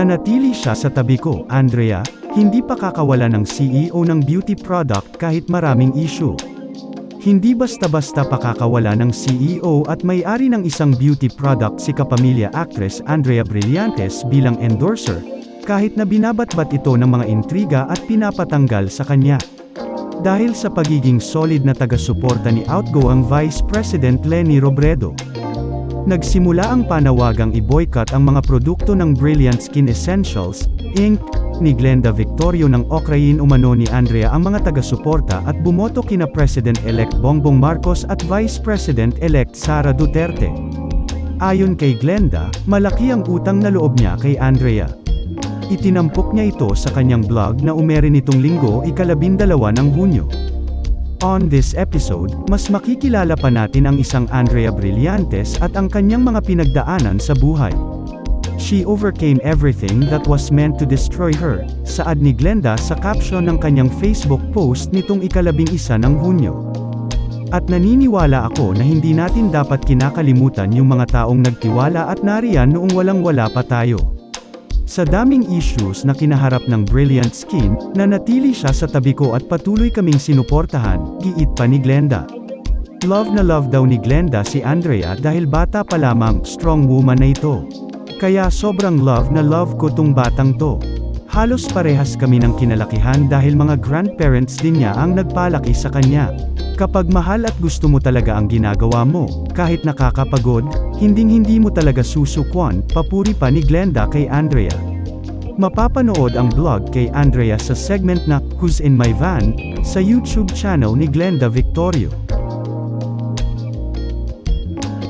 Nanatili siya sa tabi ko, Andrea, hindi pa kakawala ng CEO ng beauty product kahit maraming issue. Hindi basta-basta pakakawala ng CEO at may-ari ng isang beauty product si kapamilya actress Andrea Brillantes bilang endorser, kahit na binabatbat ito ng mga intriga at pinapatanggal sa kanya. Dahil sa pagiging solid na taga-suporta ni outgoing Vice President Leni Robredo. Nagsimula ang panawagang i-boycott ang mga produkto ng Brilliant Skin Essentials, Inc., ni Glenda Victorio ng Okrayin umano ni Andrea ang mga taga-suporta at bumoto kina President-elect Bongbong Marcos at Vice President-elect Sara Duterte. Ayon kay Glenda, malaki ang utang na loob niya kay Andrea. Itinampok niya ito sa kanyang blog na umere nitong linggo ikalabindalawa ng Hunyo. On this episode, mas makikilala pa natin ang isang Andrea Brillantes at ang kanyang mga pinagdaanan sa buhay. She overcame everything that was meant to destroy her, saad ni Glenda sa caption ng kanyang Facebook post nitong ikalabing isa ng Hunyo. At naniniwala ako na hindi natin dapat kinakalimutan yung mga taong nagtiwala at nariyan noong walang-wala pa tayo. Sa daming issues na kinaharap ng Brilliant Skin, nanatili siya sa tabi ko at patuloy kaming sinuportahan, giit pa ni Glenda. Love na love daw ni Glenda si Andrea dahil bata pa lamang, strong woman na ito. Kaya sobrang love na love ko tong batang to. Halos parehas kami ng kinalakihan dahil mga grandparents din niya ang nagpalaki sa kanya. Kapag mahal at gusto mo talaga ang ginagawa mo, kahit nakakapagod, hinding-hindi mo talaga susukwan, papuri pa ni Glenda kay Andrea. Mapapanood ang vlog kay Andrea sa segment na Who's in My Van sa YouTube channel ni Glenda Victorio.